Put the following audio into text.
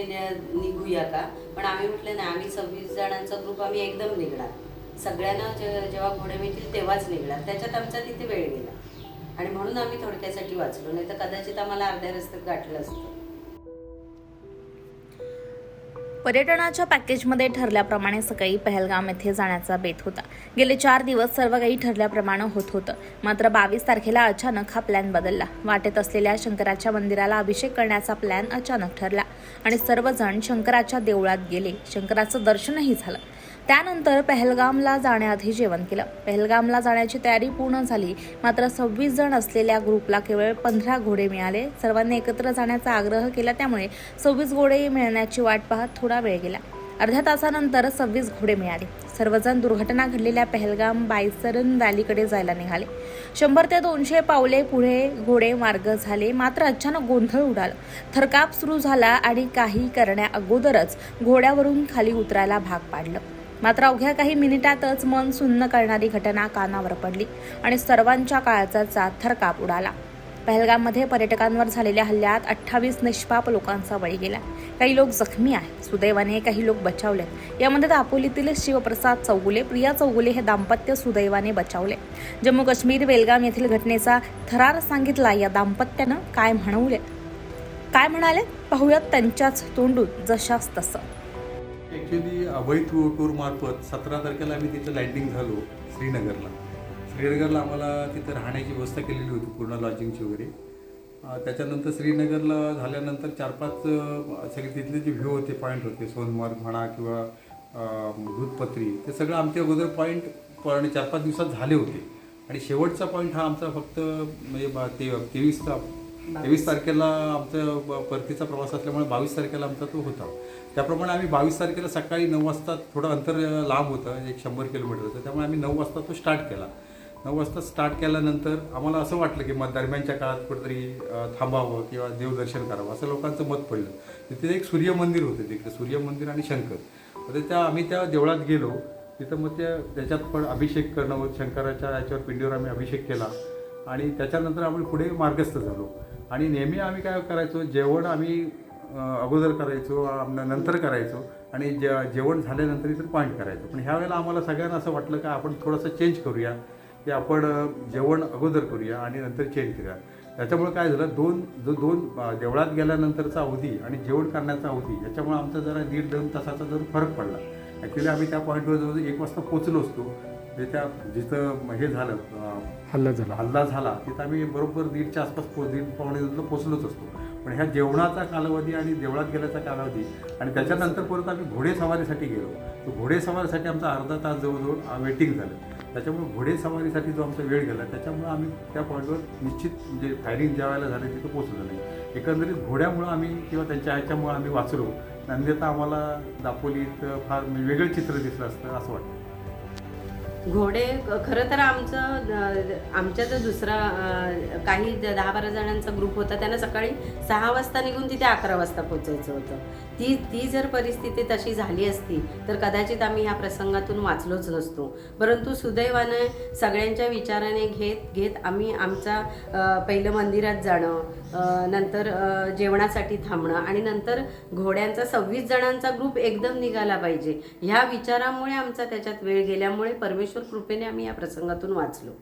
निघूया का पण आम्ही म्हटलं नाही आम्ही सव्वीस जणांचा ग्रुप आम्ही एकदम निघणार. सगळ्यांना जे- जेव्हा घोडे मिळतील तेव्हाच निघणार. त्याच्यात आमचा तिथे वेळ गेला. आणि म्हणून आम्ही थोडक्यासाठी वाचलो. नाही तर कदाचित आम्हाला अर्ध्या रस्त्यात गाठलं असतं. पर्यटनाच्या पॅकेजमध्ये ठरल्याप्रमाणे सकाळी पहलगाम येथे जाण्याचा बेत होता. गेले चार दिवस सर्व काही ठरल्याप्रमाणे होत होतं. मात्र बावीस तारखेला अचानक हा प्लॅन बदलला. वाटेत असलेल्या शंकराच्या मंदिराला अभिषेक करण्याचा प्लॅन अचानक ठरला आणि सर्वजण शंकराच्या देवळात गेले. शंकराचं दर्शनही झालं. त्यानंतर पहलगामला जाण्याआधी जेवण केलं. पहलगामला जाण्याची तयारी पूर्ण झाली. मात्र सव्वीस जण असलेल्या ग्रुपला केवळ पंधरा घोडे मिळाले. सर्वांनी एकत्र जाण्याचा आग्रह केला. त्यामुळे सव्वीस घोडे मिळण्याची वाट पाहत थोडा वेळ गेला. अर्ध्या तासानंतर सव्वीस घोडे मिळाले. सर्वजण दुर्घटना घडलेल्या पहलगाम बायसरन व्हॅलीकडे जायला निघाले. शंभर ते दोनशे पावले पुढे घोडे मार्ग झाले. मात्र अचानक गोंधळ उडाला. थरकाप सुरू झाला आणि काही करण्या अगोदरच घोड्यावरून खाली उतरायला भाग पाडलं. मात्र अवघ्या काही मिनिटातच मन सुन्न करणारी घटना कानावर पडली आणि सर्वांच्या काळजाचा थरकाप उडाला. पहलगाममध्ये पर्यटकांवर झालेल्या हल्ल्यात अठ्ठावीस निष्पाप लोकांचा बळी गेला. काही लोक जखमी आहेत. सुदैवाने काही लोक बचावले यामध्ये दापोलीतील शिवप्रसाद चौगुले प्रिया चौगुले हे दाम्पत्य सुदैवाने बचावले. जम्मू काश्मीर वेलगाम येथील घटनेचा थरार सांगितला. या दाम्पत्यानं काय म्हणवले? काय म्हणाले? पाहूयात त्यांच्याच तोंडून जशास तसं. ॲक्च्युली अभय टूरमार्फत सतरा तारखेला आम्ही तिथं लँडिंग झालो श्रीनगरला. श्रीनगरला आम्हाला तिथं राहण्याची व्यवस्था केलेली होती पूर्ण लॉजिंगची वगैरे. त्याच्यानंतर श्रीनगरला झाल्यानंतर चार पाच सगळे तिथले जे व्ह्यू होते पॉईंट होते सोनमार्ग म्हणा किंवा दूधपत्री ते सगळं आमच्या अगोदर पॉईंट पण चार पाच दिवसात झाले होते. आणि शेवटचा पॉईंट हा आमचा फक्त म्हणजे बा- ते तेवीसचा तेवीस तारखेला आमचा परतीचा प्रवास असल्यामुळे बावीस तारखेला आमचा तो होता. त्याप्रमाणे आम्ही बावीस तारखेला सकाळी नऊ वाजता थोडं अंतर लांब होतं एक शंभर किलोमीटर होतं. त्यामुळे आम्ही नऊ वाजता तो स्टार्ट केला. नऊ वाजता स्टार्ट केल्यानंतर आम्हाला असं वाटलं की मग दरम्यानच्या काळात कुठेतरी थांबावं किंवा देवदर्शन करावं असं लोकांचं मत पडलं. तिथे एक सूर्य मंदिर होतं तिकडे सूर्य मंदिर आणि शंकर. तर त्या आम्ही त्या देवळात गेलो. तिथं मग त्या त्याच्यात पण अभिषेक करणं शंकराच्या याच्यावर पिंडीवर आम्ही अभिषेक केला. आणि त्याच्यानंतर आम्ही पुढे मार्गस्थ झालो. आणि नेहमी आम्ही काय करायचो जेवण आम्ही अगोदर करायचो नंतर करायचो आणि जे जेवण झाल्यानंतर इतर पॉईंट करायचो. पण ह्या वेळेला आम्हाला सगळ्यांना असं वाटलं का आपण थोडंसं चेंज करूया की आपण जेवण अगोदर करूया आणि नंतर चेंज करूया. त्याच्यामुळे काय झालं दोन जो दोन देवळात गेल्यानंतरचा अवधी आणि जेवण करण्याचा अवधी याच्यामुळे आमचा जरा दीड दोन तासाचा जर फरक पडला. ॲक्च्युली आम्ही त्या पॉईंटवर जवळ एक वाजता पोचलो असतो. ते त्या जिथं हे झालं हल्ला झाला. हल्ला झाला तिथं आम्ही बरोबर दीडच्या आसपास पो दीड पावणे दोनला पोचलोच असतो. पण ह्या जेवणाचा कालावधी आणि देवळात गेल्याचा कालावधी आणि त्याच्यानंतर परत आम्ही घोडेसवारीसाठी गेलो. तर घोडेसवारीसाठी आमचा अर्धा तास जवळजवळ वेटिंग झालं. त्याच्यामुळे घोडेसवारीसाठी जो आमचा वेळ गेला त्याच्यामुळे आम्ही त्या पॉईंटवर निश्चित म्हणजे फायरिंग ज्या वेळेला झाले तिथं पोचलो नाही. एकंदरीत घोड्यामुळं आम्ही किंवा त्यांच्या ह्याच्यामुळं आम्ही वाचलो. अन्यथा आम्हाला दापोलीत फार म्हणजे वेगळं चित्र दिसलं असतं असं वाटतं. घोडे खरं तर आमचं आमच्या जो दुसरा काही द- दहा बारा जणांचा ग्रुप होता त्यांना सकाळी सहा वाजता निघून तिथे अकरा वाजता पोचायचं होतं. ती ती जर परिस्थिती तशी झाली असती तर कदाचित आम्ही ह्या प्रसंगातून वाचलोच नसतो. परंतु सुदैवानं सगळ्यांच्या विचाराने घेत घेत आम्ही आमचा पहिलं मंदिरात जाणं नंतर जेवणासाठी थांबणं आणि नंतर घोड्यांचा सव्वीस जणांचा ग्रुप एकदम निघाला पाहिजे. ह्या विचारामुळे आमचा त्याच्यात वेळ गेल्यामुळे परमेश्वर परमेश्वर कृपेने आम्ही या प्रसंगातून वाचलो.